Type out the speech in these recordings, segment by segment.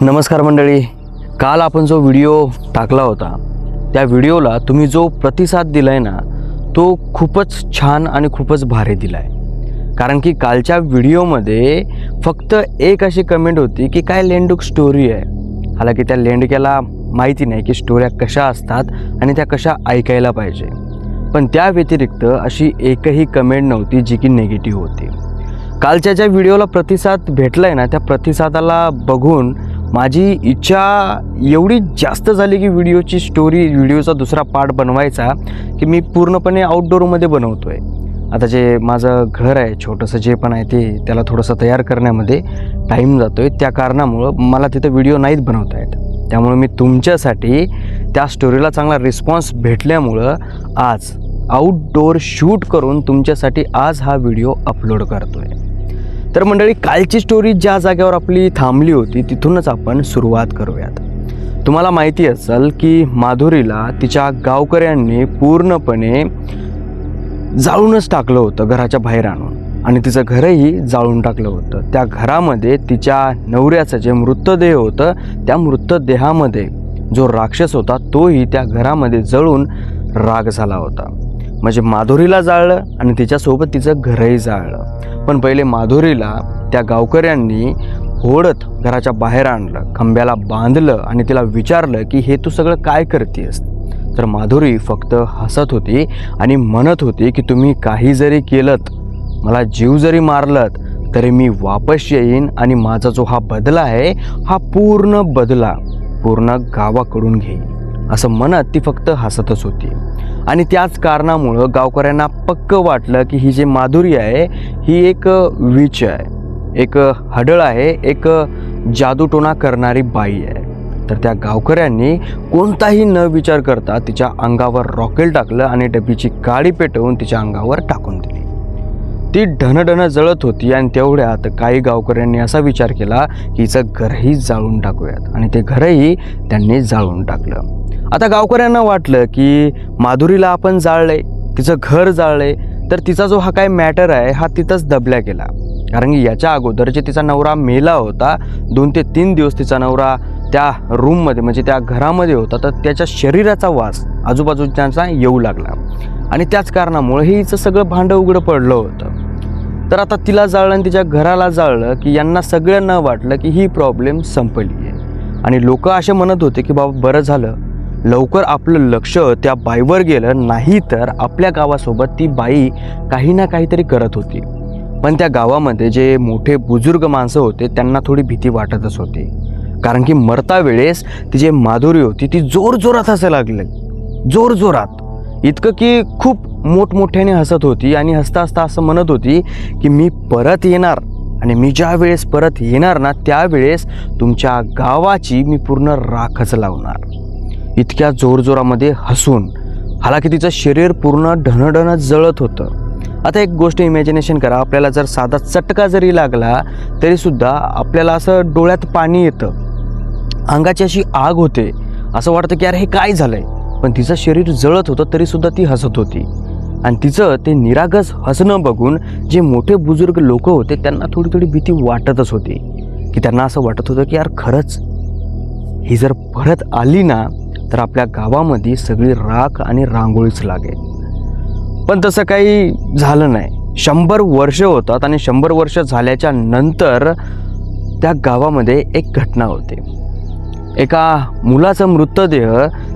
नमस्कार मंडळी. काल आपण जो व्हिडिओ टाकला होता त्या व्हिडिओला तुम्ही जो प्रतिसाद दिला आहे ना तो खूपच छान आणि खूपच भारी दिला आहे कारण की कालच्या व्हिडिओमध्ये फक्त एक अशी कमेंट होती की काय लेंडूक स्टोरी आहे. हालाकी त्या लेंडक्याला माहिती नाही की स्टोऱ्या कशा असतात आणि त्या कशा ऐकायला पाहिजे. पण त्या व्यतिरिक्त अशी एकही कमेंट नव्हती जी की निगेटिव्ह होती. कालच्या ज्या व्हिडिओला प्रतिसाद भेटला आहे ना त्या प्रतिसादाला बघून माझी इच्छा एवढी जास्त झाली की व्हिडिओची स्टोरी व्हिडिओचा दुसरा पार्ट बनवायचा की मी पूर्णपणे आउटडोअरमध्ये बनवतो आहे आता जे माझं घर आहे छोटंसं जे पण आहे ते त्याला थोडंसं तयार करण्यामध्ये टाईम जातो आहे त्या कारणामुळं मला तिथं व्हिडिओ नाहीत बनवता येत. त्यामुळे मी तुमच्यासाठी त्या स्टोरीला चांगला रिस्पॉन्स भेटल्यामुळं आज आउटडोअर शूट करून तुमच्यासाठी आज हा व्हिडिओ अपलोड करतो आहे तर मंडळी कालची स्टोरी ज्या जागेवर आपली थांबली होती तिथूनच आपण सुरुवात करूयात. तुम्हाला माहिती असेल की माधुरीला तिच्या गावकऱ्यांनी पूर्णपणे जाळूनच टाकलं होतं घराच्या बाहेर आणून. आणि तिचं घरही जाळून टाकलं होतं. त्या घरामध्ये तिच्या नवऱ्याचं जे मृतदेह होतं त्या मृतदेहामध्ये जो राक्षस होता तोही त्या घरामध्ये जळून राग झाला होता. म्हणजे माधुरीला जाळलं आणि तिच्यासोबत तिचं घरही जाळलं. पण पहिले माधुरीला त्या गावकऱ्यांनी होडत घराच्या बाहेर आणलं खंब्याला बांधलं आणि तिला विचारलं की हे तू सगळं काय करतेस? तर माधुरी फक्त हसत होती आणि म्हणत होती की तुम्ही काही जरी केलं मला जीव जरी मारलत तरी मी वापस येईन आणि माझा जो हा बदला आहे हा पूर्ण बदला पूर्ण गावाकडून घेईन. असं म्हणत ती फक्त हसतच होती. आणि त्याच कारणामुळं गावकऱ्यांना पक्क वाटलं की ही जी माधुरी आहे ही एक विच आहे. एक हडळ आहे एक जादूटोणा करणारी बाई आहे. तर त्या गावकऱ्यांनी कोणताही न विचार करता तिच्या अंगावर रॉकेल टाकलं आणि डबीची काळी पेटवून तिच्या अंगावर टाकून दिली. ती ढनढन जळत होती आणि तेवढ्यात काही गावकऱ्यांनी असा विचार केला की हिचं घरही जाळून टाकूयात. आणि ते घरही त्यांनी जाळून टाकलं. आता गावकऱ्यांना वाटलं की माधुरीला आपण जाळलंय तिचं घर जाळलंय तर तिचा जो हा काय मॅटर आहे हा तिथंच दबल्या गेला. कारण की याच्या अगोदर जे तिचा नवरा मेला होता दोन ते तीन दिवस तिचा नवरा त्या रूममध्ये म्हणजे त्या घरामध्ये होता तर त्याच्या शरीराचा वास आजूबाजूच्यांचा येऊ लागला. आणि त्याच कारणामुळे हे हिचं सगळं भांडं उघडं पडलं होतं. तर आता तिला जाळलं आणि तिच्या घराला जाळलं की यांना सगळ्यांना वाटलं की ही प्रॉब्लेम संपली आहे आणि लोक असे म्हणत होते की बाबा बरं झालं. लवकर आपलं लक्ष त्या बाईवर गेलं नाही तर आपल्या गावासोबत ती बाई काही ना काहीतरी करत होती. पण त्या गावामध्ये जे मोठे बुजुर्ग माणसं होते त्यांना थोडी भीती वाटतच होती. कारण की मरता वेळेस ती जे माधुरी होती ती जोरजोरात हसायला लागली. जोरजोरात इतकं की खूप मोठमोठ्याने हसत होती आणि हसता हसता असं म्हणत होती की मी परत येणार आणि मी ज्या वेळेस परत येणार ना त्यावेळेस तुमच्या गावाची मी पूर्ण राखच लावणार. इतक्या जोरजोरामध्ये हसून. हालाकी तिचं शरीर पूर्ण ढणढण जळत होतं. आता एक गोष्ट इमॅजिनेशन करा. आपल्याला जर साधा चटका जरी लागला तरीसुद्धा आपल्याला असं डोळ्यात पाणी येतं. अंगाची अशी आग होते. असं वाटतं की अरे हे काय झालंय? पण तिचं शरीर जळत होतं तरीसुद्धा ती हसत होती. आणि तिचं ते निरागस हसणं बघून जे मोठे बुजुर्ग लोक होते त्यांना थोडी थोडी भीती वाटतच होती. की त्यांना असं वाटत होतं की यार खरंच ही जर परत आली ना तर आपल्या गावामध्ये सगळी राख आणि रांगोळीच लागेल. पण तसं काही झालं नाही. शंभर वर्ष होतात आणि शंभर वर्ष झाल्याच्यानंतर त्या गावामध्ये एक घटना होते. एका मुलाचं मृतदेह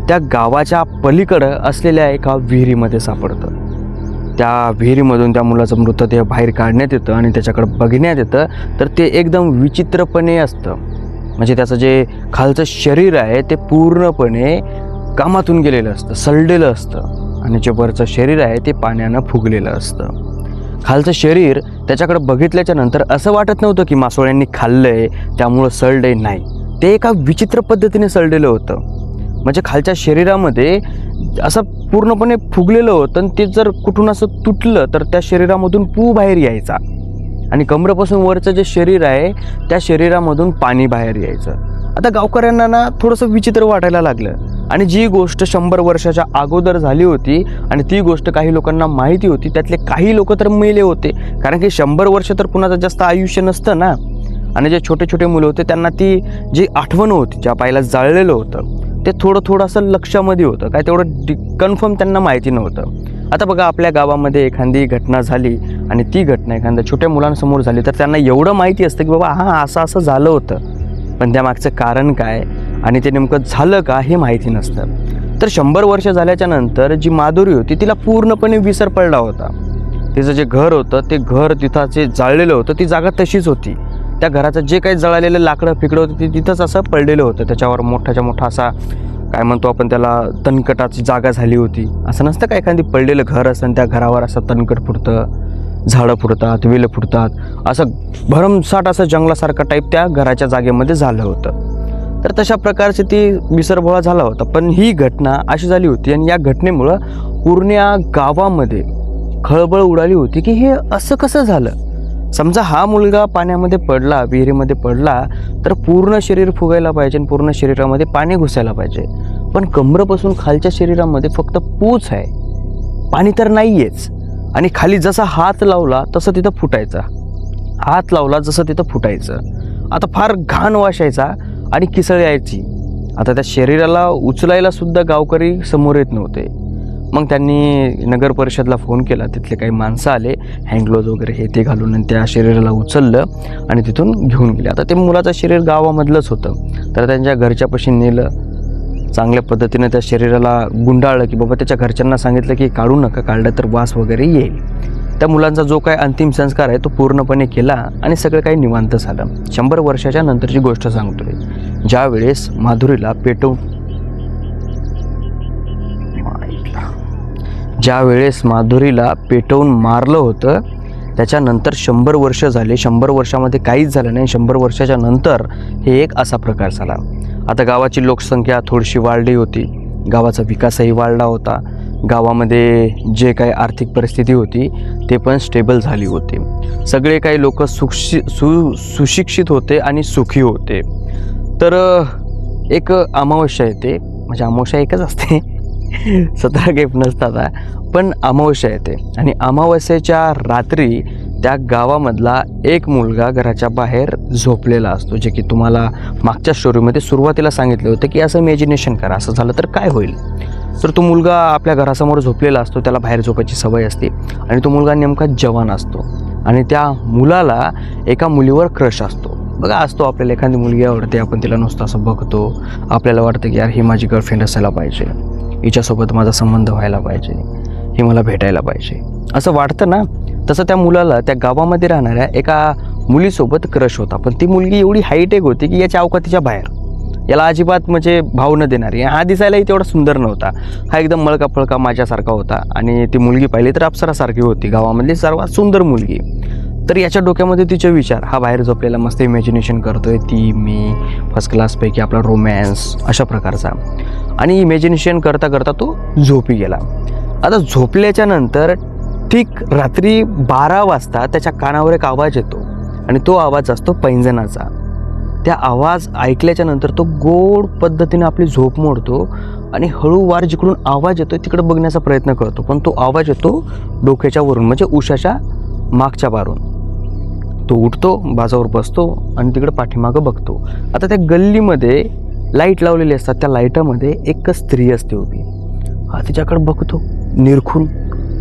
त्या गावाच्या पलीकडं असलेल्या एका विहिरीमध्ये सापडतं. त्या विहिरीमधून त्या मुलाचं मृतदेह बाहेर काढण्यात येतं आणि त्याच्याकडं बघण्यात येतं. तर ते एकदम विचित्रपणे असतं. म्हणजे त्याचं जे खालचं शरीर आहे ते पूर्णपणे कामातून गेलेलं असतं सलडेलं असतं. आणि जे वरचं शरीर आहे ते पाण्यानं फुगलेलं असतं. खालचं शरीर त्याच्याकडे बघितल्याच्या नंतर असं वाटत नव्हतं की मासोळ्यांनी खाल्लं आहे त्यामुळं सळडे नाही. ते एका विचित्र पद्धतीने सळलेलं होतं. म्हणजे खालच्या शरीरामध्ये असं पूर्णपणे फुगलेलं होतं आणि ते जर कुठून असं तुटलं तर त्या शरीरामधून पू बाहेर यायचा. आणि कमरेपासून वरचं जे शरीर आहे त्या शरीरामधून पाणी बाहेर यायचं. आता गावकऱ्यांना ना थोडंसं विचित्र वाटायला लागलं. आणि जी गोष्ट शंभर वर्षाच्या अगोदर झाली होती आणि ती गोष्ट काही लोकांना माहिती होती त्यातले काही लोक तर मेले होते. कारण की शंभर वर्ष तर कुणाचं जास्त आयुष्य नसतं ना. आणि जे छोटे छोटे मुलं होते त्यांना ती जी आठवण होती ज्या पायला जाळलेलं होतं ते थोडं थोडंसं लक्षामध्ये होतं. काय तेवढं कन्फर्म त्यांना माहिती नव्हतं. आता बघा आपल्या गावामध्ये एखादी घटना झाली आणि ती घटना एखाद्या छोट्या मुलांसमोर झाली तर त्यांना एवढं माहिती असतं की बाबा हां असं असं झालं होतं. पण त्यामागचं कारण काय आणि ते नेमकं झालं का हे माहिती नसतं. तर शंभर वर्ष झाल्याच्यानंतर जी माधुरी होती तिला पूर्णपणे विसर पडला होता. तिचं जे घर होतं ते घर तिथं जे जाळलेलं होतं ती जागा तशीच होती. त्या घराचं जे काही जळालेलं लाकडं फिकडं होतं ते तिथंच असं पडलेलं होतं. त्याच्यावर मोठाच्या मोठा असा काय म्हणतो आपण त्याला तणकटाची जागा झाली होती. असं नसतं का एखादी पडलेलं घर असतं आणि त्या घरावर असं तणकट फुटतं झाडं फुटतात वेलं फुटतात असं भरमसाठ असं जंगलासारखं टाईप त्या घराच्या जागेमध्ये झालं होतं. तर तशा प्रकारचे ती विसरभोळा झाला होता. पण ही घटना अशी झाली होती आणि या घटनेमुळं पूर्ण गावामध्ये खळबळ उडाली होती की हे असं कसं झालं? समजा हा मुलगा पाण्यामध्ये पडला विहिरीमध्ये पडला तर पूर्ण शरीर फुगायला पाहिजे आणि पूर्ण शरीरामध्ये पाणी घुसायला पाहिजे. पण कमरपासून खालच्या शरीरामध्ये फक्त पूच आहे. पाणी तर नाही आहेच आणि खाली जसा हात लावला तसं तिथं फुटायचा. हात लावला जसं तिथं फुटायचं. आता फार घाण वाशायचा आणि किसळ यायची. आता त्या शरीराला उचलायला सुद्धा गावकरी समोर येत नव्हते. मग त्यांनी नगर परिषदला फोन केला. तिथले काही माणसं आले हँडग्लोज वगैरे हे ते घालून आणि त्या शरीराला उचललं आणि तिथून घेऊन गेले. आता ते मुलाचं शरीर गावामधलंच होतं. तर त्यांच्या घरच्यापाशी नेलं. चांगल्या पद्धतीने त्या शरीराला गुंडाळलं की बाबा त्याच्या घरच्यांना सांगितलं की काढू नका काढलं तर वास वगैरे येईल. त्या मुलांचा जो काय अंतिम संस्कार आहे तो पूर्णपणे केला आणि सगळं काही निवांत झालं. शंभर वर्षाच्या नंतरची गोष्ट सांगतोय. ज्यावेळेस माधुरीला पेटवून ज्या वेळेस माधुरीला पेटवून मारलं होतं त्याच्यानंतर शंभर वर्ष झाले. शंभर वर्षामध्ये काहीच झालं नाही. शंभर वर्षाच्या नंतर हे एक असा प्रकार झाला. आता गावाची लोकसंख्या थोडीशी वाढली होती. गावाचा विकासही वाढला होता. गावामध्ये जे काही आर्थिक परिस्थिती होती ते पण स्टेबल झाली होती. सगळे काही लोक सुक्षि सु सुशिक्षित होते आणि सुखी होते. तर एक अमावस्या येते. म्हणजे अमावस्या एकच असते. सतरा गेप नसतात. पण अमावस्या येते. आणि अमावस्येच्या रात्री त्या गावामधला एक मुलगा घराच्या बाहेर झोपलेला असतो. जे की तुम्हाला मागच्या स्टोरीमध्ये सुरुवातीला सांगितले होते की असं इमॅजिनेशन करा असं झालं तर काय होईल? तर तो मुलगा आपल्या घरासमोर झोपलेला असतो त्याला बाहेर झोपायची सवय असते. आणि तो मुलगा नेमका जवान असतो. आणि त्या मुलाला एका मुलीवर क्रश असतो. बघा असतो आपल्याला एखादी मुलगी आवडते आपण तिला नुसतं असं बघतो. आपल्याला वाटतं की यार ही माझी गर्लफ्रेंड असायला पाहिजे. हिच्यासोबत माझा संबंध व्हायला पाहिजे ही मला भेटायला पाहिजे. असं वाटतं ना तसं त्या मुलाला त्या गावामध्ये राहणाऱ्या एका मुलीसोबत क्रश होता. पण ती मुलगी एवढी हायटेक होती की याच्या अवकातीच्या बाहेर. याला अजिबात म्हणजे भाव न देणारी. हा दिसायलाही तेवढा सुंदर नव्हता. हा एकदम मळका फळका माझ्यासारखा होता. आणि ती मुलगी पाहिली तर अप्सरासारखी होती. गावामधली सर्वात सुंदर मुलगी. तर याच्या डोक्यामध्ये तिचे विचार. हा बाहेर झोपलेला मस्त इमॅजिनेशन करतोय ती मी फर्स्ट क्लासपैकी आपला रोमॅन्स अशा प्रकारचा. आणि इमॅजिनेशन करता करता तो झोपी गेला. आता झोपल्याच्या नंतर ठीक रात्री बारा वाजता त्याच्या कानावर एक आवाज येतो. आणि तो आवाज असतो पैंजणाचा. त्या आवाज ऐकल्याच्या नंतर तो गोड पद्धतीने आपली झोप मोडतो आणि हळूवार जिकडून आवाज येतो तिकडे बघण्याचा प्रयत्न करतो. पण तो आवाज येतो डोक्याच्या वरून म्हणजे उशाच्या मागच्या बारून. तो उठतो बाजावर बसतो आणि तिकडे पाठीमागं बघतो. आता त्या गल्लीमध्ये लाइट लावलेली असतात त्या लाईटामध्ये एक स्त्री असते उभी. हा तिच्याकडे बघतो निरखून.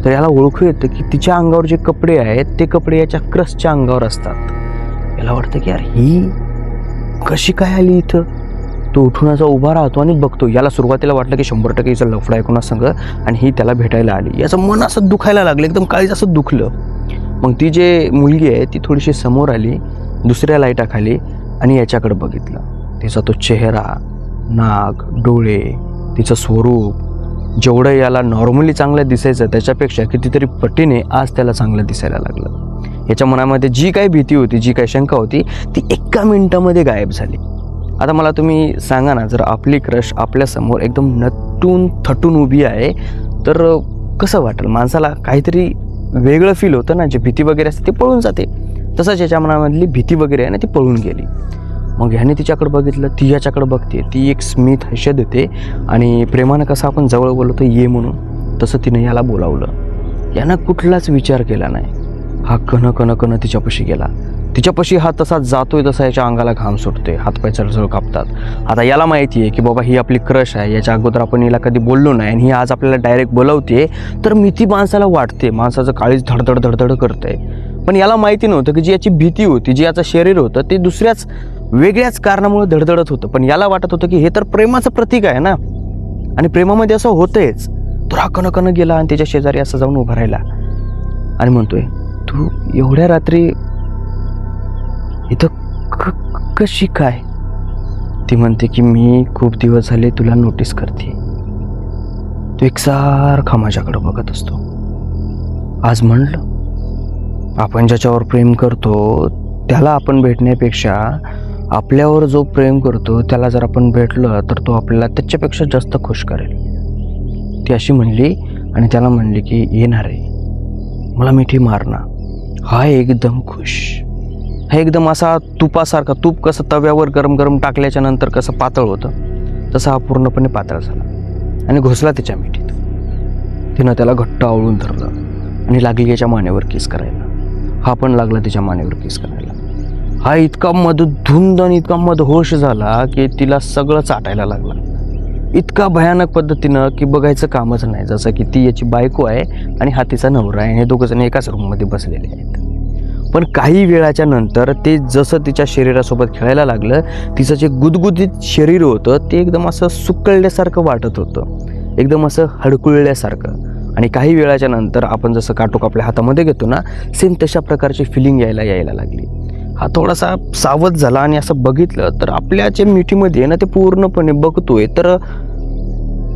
तर याला ओळखू येतं की तिच्या अंगावर जे कपडे आहेत ते कपडे याच्या क्रसच्या अंगावर असतात. याला वाटतं की यार ही कशी काय आली इथं? तो उठून असा उभा राहतो आणि बघतो. याला सुरुवातीला वाटलं की शंभर टक्के हिचं लफडा ऐकून कोणा संग आणि ही त्याला भेटायला आली. याचं मन असं दुखायला लागलं एकदम काळीच असं दुखलं. मग ती जे मुलगी आहे ती थोडीशी समोर आली दुसऱ्या लाईटाखाली आणि याच्याकडे बघितलं. तिचा तो चेहरा नाक डोळे तिचं स्वरूप जेवढं याला नॉर्मली चांगलं दिसायचं त्याच्यापेक्षा कितीतरी पटीने आज त्याला चांगलं दिसायला लागलं. याच्या मनामध्ये जी काही भीती होती जी काही शंका होती ती एका मिनटामध्ये गायब झाली. आता मला तुम्ही सांगा ना जर आपली क्रश आपल्यासमोर एकदम नटून थटून उभी आहे तर कसं वाटेल? माणसाला काहीतरी वेगळं फील होतं ना जे भीती वगैरे असते ती पळून जाते. तसंच याच्या मनामधली भीती वगैरे आहे ना ती पळून गेली. मग ह्याने तिच्याकडे बघितलं ती याच्याकडे बघते. ती एक स्मित हस्य देते आणि प्रेमानं कसं आपण जवळ बोलवतो ये म्हणून तसं तिने याला बोलावलं. यानं कुठलाच विचार केला नाही. हा कण कण कण तिच्यापाशी गेला. तिच्यापाशी हा तसा जातोय तसा याच्या अंगाला घाम सुटते हातपाय चळचळ कापतात. आता याला माहिती आहे की बाबा ही आपली क्रश आहे. याच्या अगोदर आपण हिला कधी बोललो नाही आणि ही आज आपल्याला डायरेक्ट बोलवते तर भीती माणसाला वाटते. माणसाचं काळीच धडधड धडधड करते पण याला माहिती नव्हतं की जी याची भीती होती जी याचं शरीर होतं ते दुसऱ्याच वेगळ्याच कारणामुळे धडधडत होतं. पण याला वाटत होतं की हे तर प्रेमाचं प्रतीक आहे ना? आणि प्रेमामध्ये असं होतंयच. तो राखणं गेला आणि त्याच्या शेजारी असं जाऊन उभा राहिला. आणि म्हणतोय तू एवढ्या रात्री इथं कशी काय? ती म्हणते की मी खूप दिवस झाले तुला नोटीस करते. तू एकसारखा माझ्याकडं बघत असतो. आज म्हणलं आपण ज्याच्यावर प्रेम करतो त्याला आपण भेटण्यापेक्षा आपल्यावर जो प्रेम करतो त्याला जर आपण भेटलं तर तो आपल्याला त्याच्यापेक्षा जास्त खुश करेल. ती अशी म्हणली आणि त्याला म्हणली की येणार आहे. मला मिठी मारणा हा एकदम खुश. हा एकदम असा तुपासारखा तूप कसं तव्यावर गरम गरम टाकल्याच्या नंतर कसं पातळ होतं तसं हा पूर्णपणे पातळ झाला. आणि घुसला तिच्या मिठीत. तिनं त्याला घट्ट आवळून धरलं आणि लागली याच्या मानेवर किस करायला. हा पण लागला तिच्या मानेवर किस करायला. हा इतका मध धुंद आणि इतका मदहोश झाला की तिला सगळं चाटायला लागला. इतका भयानक पद्धतीनं की बघायचं कामच नाही जसं की ती याची बायको आहे आणि हा तिचा नवरा आहे. आणि हे दोघंजण एकाच रूममध्ये बसलेले आहेत. पण काही वेळाच्या नंतर ते जसं तिच्या शरीरासोबत खेळायला लागलं तिचं जे गुदगुदीत शरीर होतं ते एकदम असं सुकळल्यासारखं वाटत होतं. एकदम असं हडकुळल्यासारखं. आणि काही वेळाच्या नंतर आपण जसं काटोक आपल्या हातामध्ये घेतो ना सेम तशा प्रकारची फिलिंग यायला यायला लागली. हा थोडासा सावध झाला आणि असं बघितलं तर आपल्या जे मिठीमध्ये ना ते पूर्णपणे बघतोय तर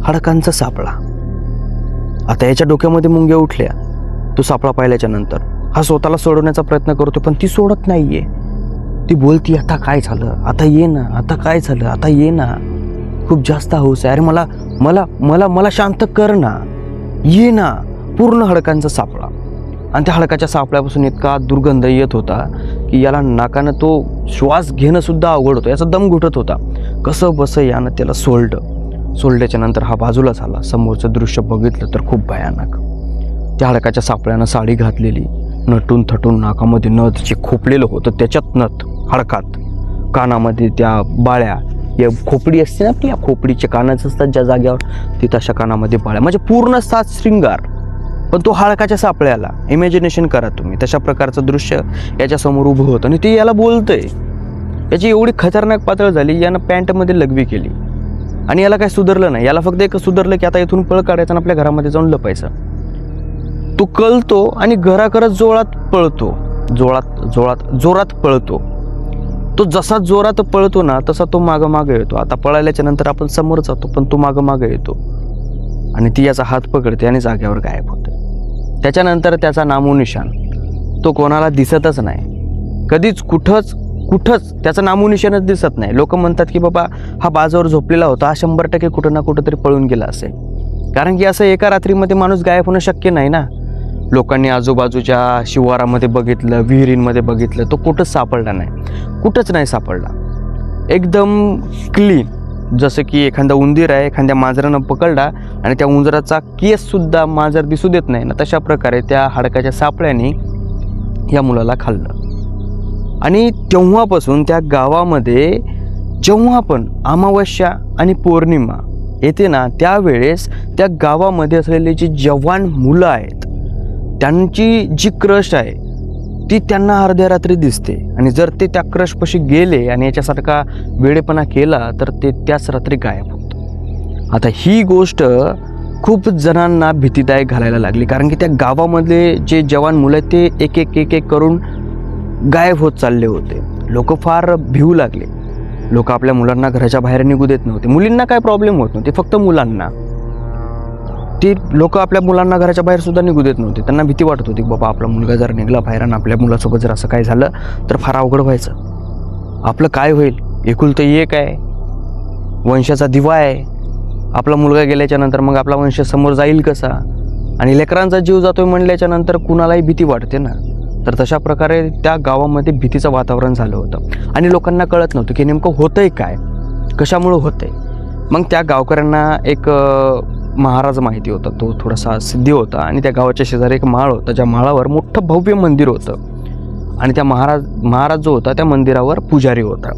हाडकांचा सापळा. आता याच्या डोक्यामध्ये मुंग्या उठल्या. तो सापळा पाहिल्याच्या नंतर. हा स्वतःला सोडवण्याचा प्रयत्न करतो पण ती सोडत नाहीये. ती बोलती आता काय झालं? आता ये ना आता काय झालं? आता ये ना. खूप जास्त हौस आहे. अरे मला मला मला मला शांत कर ना. ये ना. पूर्ण हडकांचा सापळा. आणि त्या हडकाच्या सापळ्यापासून इतका दुर्गंध येत होता की याला नाकानं तो श्वास घेणंसुद्धा अवघड होतं याचा दम घुटत होता. कसं बसं यानं त्याला सोलडं सोडल्याच्या नंतर हा बाजूला झाला. समोरचं दृश्य बघितलं तर खूप भयानक. त्या हडकाच्या सापळ्यानं साडी घातलेली. नटून थटून नाकामध्ये नथ जे खोपलेलं होतं त्याच्यात नथ हडकात. कानामध्ये त्या बाळ्या या खोपडी असते ना आपली या खोपडीच्या कानाच असतात ज्या जाग्यावर ती तशा कानामध्ये बाळ्या. म्हणजे पूर्ण सात शृंगार पण तो हाडकाच्या सापळ्याला. इमॅजिनेशन करा तुम्ही. तशा प्रकारचं दृश्य याच्यासमोर उभं होतं. आणि ते याला बोलतंय. याची एवढी खतरनाक पातळ झाली यानं पॅन्टमध्ये लघवी केली. आणि याला काय सुधारलं नाही. याला फक्त एक सुधारलं की आता इथून पळ काढायचं आणि आपल्या घरामध्ये जाऊन लपायचं. तो कळतो आणि घराकरच जोळात पळतो. जोळात जोळात जोरात पळतो. तो जसा जोरात पळतो ना तसा तो मागं मागं येतो. आता पळाल्याच्या नंतर आपण समोर जातो पण तो मागं मागं येतो. आणि ती याचा हात पकडते आणि जाग्यावर गायब होते. त्याच्यानंतर त्याचा नामोनिशान तो कोणाला दिसतच नाही. कधीच कुठंच कुठंच त्याचं नामोनिशानच दिसत नाही. लोक म्हणतात की बाबा हा बाजावर झोपलेला होता. हा शंभर टक्के कुठं ना कुठं तरी पळून गेला असेल. कारण की असं एका रात्रीमध्ये माणूस गायब होणं शक्य नाही ना. लोकांनी आजूबाजूच्या शिवारामध्ये बघितलं विहिरींमध्ये बघितलं तो कुठंच सापडला नाही. कुठंच नाही सापडला. एकदम क्लीन जसं की एखादा उंदीर आहे एखाद्या मांजरानं पकडला आणि त्या उंदराचा केससुद्धा मांजर दिसू देत नाही. ना तशा प्रकारे त्या हाडकाच्या सापळ्याने या मुलाला खाल्लं. आणि तेव्हापासून त्या गावामध्ये जेव्हा पण अमावस्या आणि पौर्णिमा येते ना त्यावेळेस त्या गावामध्ये असलेले जी जवान मुलं आहेत त्यांची जी क्रश आहे ती त्यांना अर्ध्या रात्री दिसते. आणि जर ते त्या क्रशपाशी गेले आणि याच्यासारखा वेळेपणा केला तर ते त्याच रात्री गायब होतं. आता ही गोष्ट खूप जणांना भीतीदायक घालायला लागली. कारण की त्या गावामधले जे जवान मुलं आहेत ते एक एक एक एक करून गायब होत चालले होते. लोक फार भिवू लागले. लोक आपल्या मुलांना घराच्या बाहेर निघू देत नव्हते. मुलींना काय प्रॉब्लेम होत नव्हते? फक्त मुलांना. ती लोक आपल्या मुलांना घराच्या बाहेर सुद्धा निघू देत नव्हते. त्यांना भीती वाटत होती बाबा आपला मुलगा जर निघला बाहेर आणि आपल्या मुलासोबत जर असं काय झालं तर फार अवघड व्हायचं. आपलं काय होईल? एकुलतं एक आहे. वंशाचा दिवा आहे. आपला मुलगा गेल्याच्यानंतर मग आपला वंश समोर जाईल कसा? आणि लेकरांचा जीव जातोय म्हणल्याच्या नंतर कुणालाही भीती वाटते ना? तर तशा प्रकारे त्या गावामध्ये भीतीचं वातावरण झालं होतं. आणि लोकांना कळत नव्हतं की नेमकं होतंय काय? कशामुळं होतंय? मग त्या गावकऱ्यांना एक महाराज माहिती होता तो थोडासा सिद्धी होता आणि त्या गावाच्या शेजारी एक माळ होता ज्या माळावर मोठं भव्य मंदिर होतं. आणि त्या महाराज महाराज जो होता त्या मंदिरावर पुजारी होता.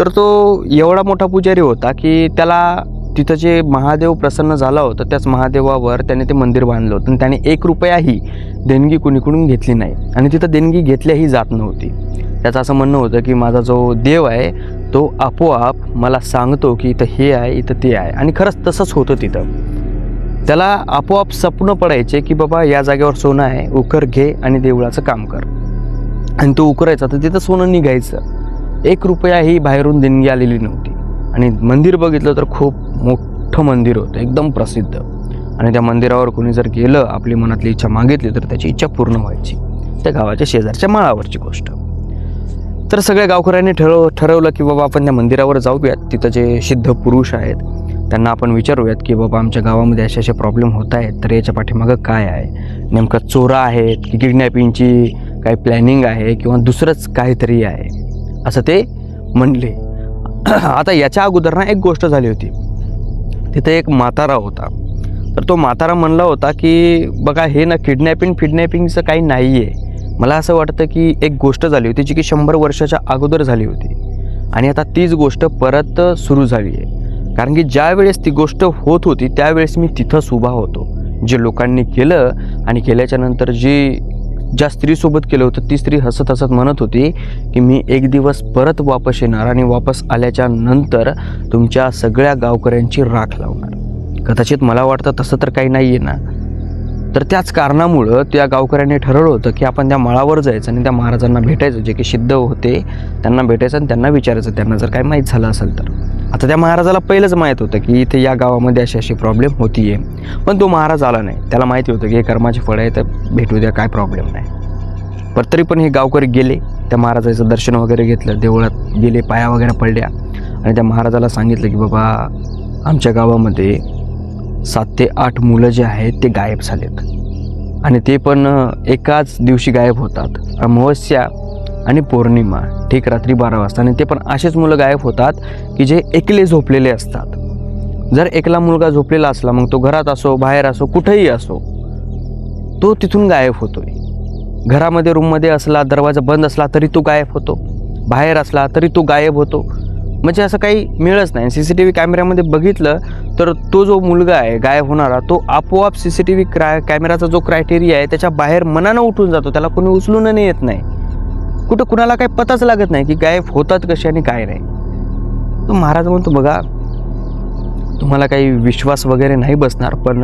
तर तो एवढा मोठा पुजारी होता की त्याला तिथं जे महादेव प्रसन्न झाला होता त्याच महादेवावर त्याने ते मंदिर बांधलं होतं. आणि त्याने एक रुपयाही देणगी कुणीकडून घेतली नाही. आणि तिथं देणगी घेतल्याही जात नव्हती. त्याचं असं म्हणणं होतं की माझा जो देव आहे तो आपोआप मला सांगतो की इथं हे आहे इथं ते आहे. आणि खरंच तसंच होतं तिथं. त्याला आपोआप स्वप्न पडायचे की बाबा या जागेवर सोनं आहे उकर घे आणि देवळाचं काम कर. आणि तो उकरायचा तर तिथं सोनं निघायचं. एक रुपयाही बाहेरून देणगी आलेली नव्हती. आणि मंदिर बघितलं तर खूप मोठं मंदिर होतं एकदम प्रसिद्ध. आणि त्या मंदिरावर कोणी जर गेलं आपली मनातली इच्छा मागितली तर त्याची इच्छा पूर्ण व्हायची. त्या गावाच्या शेजारच्या माळावरची गोष्ट. तर सगळ्या गावकऱ्यांनी ठरव ठरवलं की बाबा आपण त्या मंदिरावर जाऊयात. तिथं जे सिद्ध पुरुष आहेत त्यांना आपण विचारूयात की बाबा आमच्या गावामध्ये असे असे प्रॉब्लेम होत आहेत तर याच्या पाठीमागं काय आहे? नेमकं चोरा आहेत की किडनॅपिंगची काही प्लॅनिंग आहे किंवा दुसरंच काहीतरी आहे? असं ते म्हणले. आता याच्या अगोदर ना एक गोष्ट झाली होती. तिथे एक म्हातारा होता. तर तो म्हातारा म्हणला होता की बघा हे ना किडनॅपिंग फिडनॅपिंगचं काही नाही आहे मला असं वाटतं की एक गोष्ट झाली होती जी की शंभर वर्षाच्या अगोदर झाली होती. आणि आता तीच गोष्ट परत सुरू झाली आहे. कारण की ज्यावेळेस ती गोष्ट होत होती त्यावेळेस मी तिथंच उभा होतो. जे लोकांनी केलं आणि केल्याच्यानंतर जी ज्या स्त्रीसोबत केलं होतं ती स्त्री हसत हसत म्हणत होती की मी एक दिवस परत वापस येणार आणि वापस आल्याच्यानंतर तुमच्या सगळ्या गावकऱ्यांची राख लावणार. कदाचित मला वाटतं तसं तर काही नाही आहे ना. तर त्याच कारणामुळं त्या गावकऱ्यांनी ठरवलं होतं की आपण त्या मळावर जायचं आणि त्या महाराजांना भेटायचं जे की सिद्ध होते त्यांना भेटायचं आणि त्यांना विचारायचं. त्यांना जर काय माहीत झालं असेल तर. आता त्या महाराजाला पहिलंच माहीत होतं की इथे या गावामध्ये अशी अशी प्रॉब्लेम होती आहे पण तो महाराज आला नाही. त्याला माहिती होतं की हे कर्माचे फळ आहे तर भेटू द्या काय प्रॉब्लेम नाही. पण तरी पण हे गावकरी गेले. त्या महाराजाचं दर्शन वगैरे घेतलं देवळात गेले पाया वगैरे पडल्या. आणि त्या महाराजाला सांगितलं की बाबा आमच्या गावामध्ये सात ते आठ मुलं जे आहेत ते गायब झालेत. आणि ते पण एकाच दिवशी गायब होतात. अमावस्या आणि पौर्णिमा ठीक रात्री बारा वाजता. आणि ते पण असेच मुलं गायब होतात की जे एकले झोपलेले असतात. जर एकला मुलगा झोपलेला असला मग तो घरात असो बाहेर असो कुठेही असो तो तिथून गायब होतोय. घरामध्ये रूममध्ये असला दरवाजा बंद असला तरी तो गायब होतो. बाहेर असला तरी तो गायब होतो. म्हणजे असं काही मिळच नाही. सी सी टी व्ही कॅमेऱ्यामध्ये बघितलं तर तो जो मुलगा आहे गायब होणारा तो आपोआप सी सी टी व्ही क्राय कॅमेराचा जो क्रायटेरिया आहे त्याच्या बाहेर मनानं उठून जातो. त्याला कोणी उचलून नाही येत नाही. कुठं कुणाला काही पताच लागत नाही की गायब होतात कसे आणि काय नाही. तो महाराज म्हणतो बघा तुम्हाला काही विश्वास वगैरे नाही बसणार पण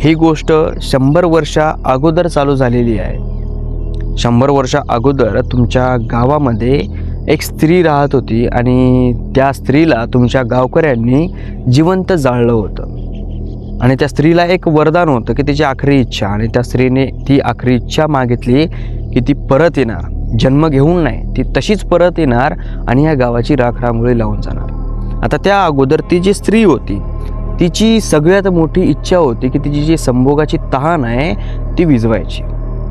ही गोष्ट शंभर वर्षा अगोदर चालू झालेली आहे. शंभर वर्षा अगोदर तुमच्या गावामध्ये एक स्त्री राहत होती आणि त्या स्त्रीला तुमच्या गावकऱ्यांनी जिवंत जाळलं होतं. आणि त्या स्त्रीला एक वरदान होतं की तिची आखरी इच्छा आणि त्या स्त्रीने ती आखरी इच्छा मागितली की ती परत येणार. जन्म घेऊन नाही ती तशीच परत येणार आणि या गावाची राखरांगोळी लावून जाणार. आता त्या अगोदर ती जी स्त्री होती तिची सगळ्यात मोठी इच्छा होती की तिची जी संभोगाची तहान आहे ती विजवायची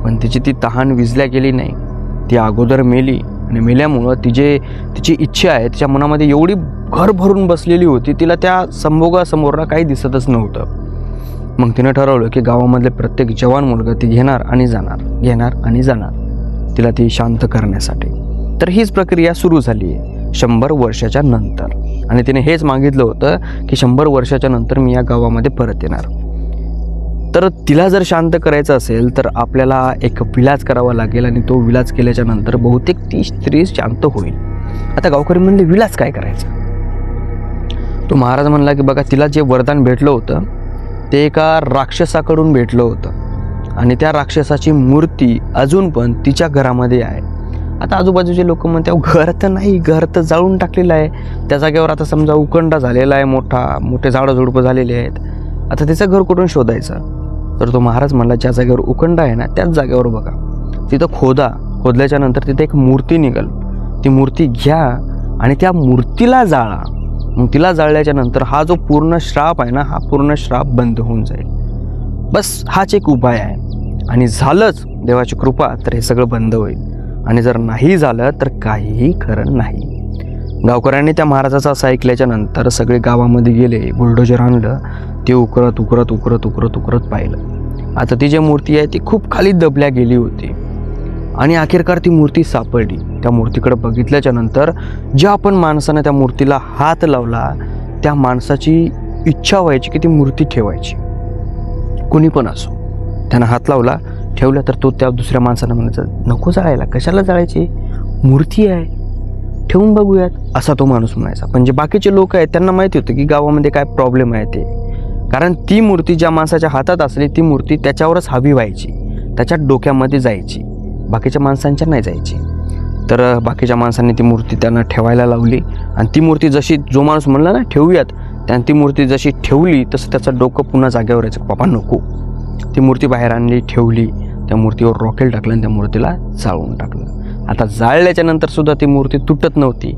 पण तिची ती तहान विजल्या गेली नाही. ती अगोदर मेली. मेल्यामुळं तिचे तिची इच्छा आहे तिच्या मनामध्ये एवढी घर भरून बसलेली होती तिला त्या संभोगासमोरला काही दिसतच नव्हतं. मग तिनं ठरवलं की गावामधले प्रत्येक जवान मुलगा ती घेणार आणि जाणार घेणार आणि जाणार तिला ती शांत करण्यासाठी. तर हीच प्रक्रिया सुरू झाली आहे शंभर वर्षाच्या नंतर. आणि तिने हेच मागितलं होतं की शंभर वर्षाच्या नंतर मी या गावामध्ये परत येणार. तर तिला जर शांत करायचं असेल तर आपल्याला एक विलाज करावा लागेल आणि तो विलाज केल्याच्यानंतर बहुतेक ती स्त्री शांत होईल. आता गावकरी म्हणले विलाज काय करायचा? तो महाराज म्हणला की बघा तिला जे वरदान भेटलं होतं ते एका राक्षसाकडून भेटलं होतं. आणि त्या राक्षसाची मूर्ती अजून पण तिच्या घरामध्ये आहे. आता आजूबाजूचे लोक म्हणते घर तर नाही घर तर जाळून टाकलेलं आहे. त्या जागेवर आता समजा उखंडा झालेला आहे मोठा मोठे झाडं झुडपं झालेले आहेत. आता त्याचं घर कुठून शोधायचं? तर तो महाराज म्हणला ज्या जागेवर उखंड आहे ना त्याच जागेवर बघा. तिथं खोदा खोदल्याच्या नंतर तिथे एक मूर्ती निघल. ती मूर्ती घ्या आणि त्या मूर्तीला जाळा. मग तिला जाळल्याच्या नंतर हा जो पूर्ण श्राप आहे ना हा पूर्ण श्राप बंद होऊन जाईल. बस हाच एक उपाय आहे. आणि झालंच देवाची कृपा तर हे सगळं बंद होईल. आणि जर नाही झालं तर काहीही खरं नाही. गावकऱ्यांनी त्या महाराजाचं असं ऐकल्याच्या नंतर सगळे गावामध्ये गेले बुलडोजर आणलं ते उकरत उकरत उकरत उकरत उकरत पाहिलं. आता ती जी मूर्ती आहे ती खूप खाली दबल्या गेली होती. आणि अखेरकार ती मूर्ती सापडली. त्या मूर्तीकडे बघितल्याच्या नंतर ज्या आपण माणसानं त्या मूर्तीला हात लावला त्या माणसाची इच्छा व्हायची की ती मूर्ती ठेवायची. कुणी पण असो त्यानं हात लावला ठेवला तर तो त्या दुसऱ्या माणसानं म्हणायचं नको जाळायला कशाला जाळायची? मूर्ती आहे. ठेवून बघूयात असा तो माणूस म्हणायचा. पण जे बाकीचे लोक आहेत त्यांना माहिती होतं की गावामध्ये काय प्रॉब्लेम आहे ते. कारण ती मूर्ती ज्या माणसाच्या हातात असली ती मूर्ती त्याच्यावरच हवी व्हायची. त्याच्या डोक्यामध्ये जायची. बाकीच्या माणसांच्या नाही जायची. तर बाकीच्या माणसांनी ती मूर्ती त्यांना ठेवायला लावली. आणि ती मूर्ती जशी जो माणूस म्हणला ना ठेवूयात त्यानं ती मूर्ती जशी ठेवली तसं त्याचं डोकं पुन्हा जागेवर यायचं. बाबा नको. ती मूर्ती बाहेर आणली ठेवली. त्या मूर्तीवर रॉकेल टाकलं आणि त्या मूर्तीला चाळून टाकलं. आता जाळल्याच्या नंतर सुद्धा ती मूर्ती तुटत नव्हती.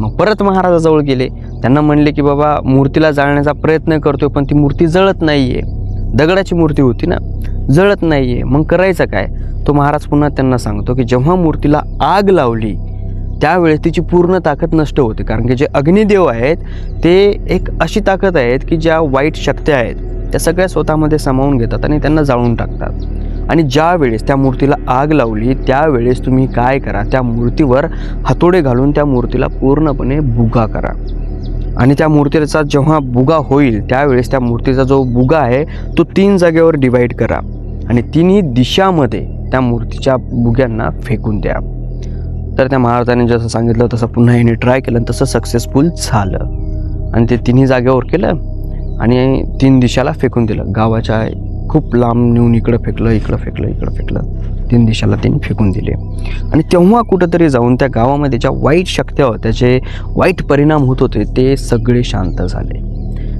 मग परत महाराजाजवळ गेले. त्यांना म्हणले की बाबा मूर्तीला जाळण्याचा प्रयत्न करतोय पण ती मूर्ती जळत नाही आहे दगडाची मूर्ती होती ना? जळत नाही आहे मग करायचं काय? तो महाराज पुन्हा त्यांना सांगतो की जेव्हा मूर्तीला आग लावली त्यावेळेस तिची पूर्ण ताकद नष्ट होते. कारण की जे अग्निदेव आहेत ते एक अशी ताकद आहेत की ज्या वाईट शक्त्या आहेत त्या सगळ्या स्वतःमध्ये सामावून घेतात आणि त्यांना जाळून टाकतात. आणि ज्या वेळेस त्या मूर्तीला आग लावली त्यावेळेस तुम्ही काय करा त्या मूर्तीवर हातोडे घालून त्या मूर्तीला पूर्णपणे बुगा करा. आणि त्या मूर्तीचा जेव्हा बुगा होईल त्यावेळेस त्या मूर्तीचा जो बुगा आहे तो तीन जागेवर डिवाईड करा आणि तिन्ही दिशामध्ये त्या मूर्तीच्या बुग्यांना फेकून द्या. तर त्या महाराजांनी जसं सांगितलं तसं पुन्हा याने ट्राय केलं आणि तसं सक्सेसफुल झालं. आणि ते तिन्ही जागेवर केलं आणि तीन दिशाला फेकून दिलं. गावाच्या खूप लांब नेऊन इकडं फेकलं इकडं फेकलं इकडं फेकलं. तीन दिशाला त्यांनी फेकून दिले. आणि तेव्हा कुठंतरी जाऊन त्या गावामध्ये ज्या वाईट शक्त्या होत्या जे वाईट परिणाम होत होते ते सगळे शांत झाले.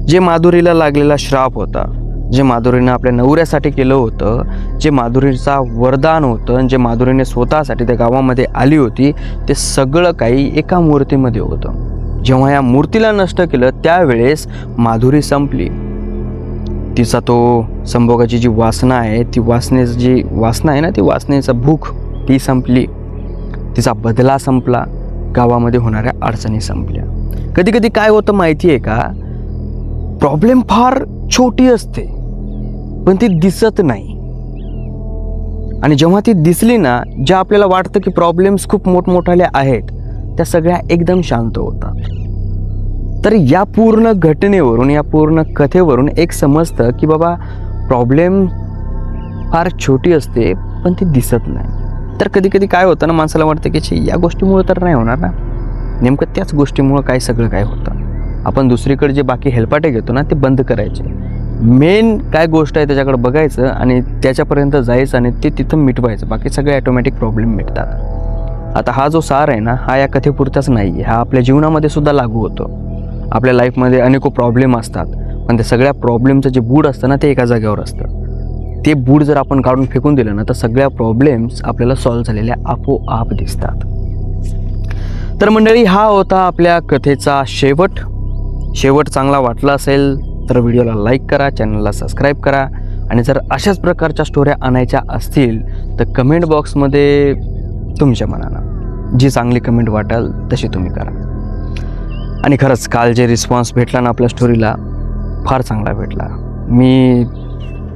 जे माधुरीला लागलेला श्राप होता जे माधुरीनं आपल्या नवऱ्यासाठी केलं होतं जे माधुरीचा वरदान होतं आणि जे माधुरीने स्वतःसाठी त्या गावामध्ये आली होती ते सगळं काही एका मूर्तीमध्ये होतं. जेव्हा या मूर्तीला नष्ट केलं त्यावेळेस माधुरी संपली. तिचा तो संभोगाची जी वासना आहे ती वासनेची जी वासना आहे ना ती वासनेचा भूक ती संपली. तिचा बदला संपला. गावामध्ये होणाऱ्या अडचणी संपल्या. कधी कधी काय होतं माहिती आहे का? प्रॉब्लेम फार छोटी असते पण ती दिसत नाही. आणि जेव्हा ती दिसली ना ज्या आपल्याला वाटतं की प्रॉब्लेम्स खूप मोठमोठाल्या आहेत त्या सगळ्या एकदम शांत होतात. तर या पूर्ण घटनेवरून या पूर्ण कथेवरून एक समजतं की बाबा प्रॉब्लेम फार छोटी असते पण ती दिसत नाही. तर कधी कधी काय होतं ना माणसाला वाटतं की "छी, या गोष्टीमुळं तर नाही होणार ना. नेमकं त्याच गोष्टीमुळं काय सगळं काय होतं? आपण दुसरीकडे जे बाकी हेलपाटे घेतो ना ते बंद करायचे. मेन काय गोष्ट आहे त्याच्याकडे बघायचं आणि त्याच्यापर्यंत जायचं आणि ते तिथं मिटवायचं. बाकी सगळे ॲटोमॅटिक प्रॉब्लेम मिटतात. आता हा जो सार आहे ना हा या कथेपुरताच नाही आहे हा आपल्या जीवनामध्ये सुद्धा लागू होतो. आपल्या लाईफमध्ये अनेको प्रॉब्लेम असतात. पण त्या सगळ्या प्रॉब्लेमचं जे बूड असतं ना ते एका जागेवर असतं. ते बूड जर आपण काढून फेकून दिलं ना तर सगळ्या प्रॉब्लेम्स आपल्याला सॉल्व्ह झालेल्या आपोआप दिसतात. तर मंडळी हा होता आपल्या कथेचा शेवट. शेवट चांगला वाटला असेल तर व्हिडिओला लाईक करा चॅनलला सबस्क्राईब करा. आणि जर अशाच प्रकारच्या स्टोऱ्या आणायच्या असतील तर कमेंट बॉक्समध्ये तुमच्या मनानं. जी चांगली कमेंट वाटाल तशी तुम्ही करा. आणि खरंच काल जे रिस्पॉन्स भेटला ना आपल्या स्टोरीला फार चांगला भेटला. मी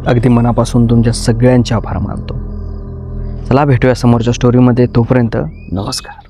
अगदी मनापासून तुमच्या सगळ्यांचे आभार मानतो. चला भेटूया समोरच्या स्टोरीमध्ये तोपर्यंत नमस्कार.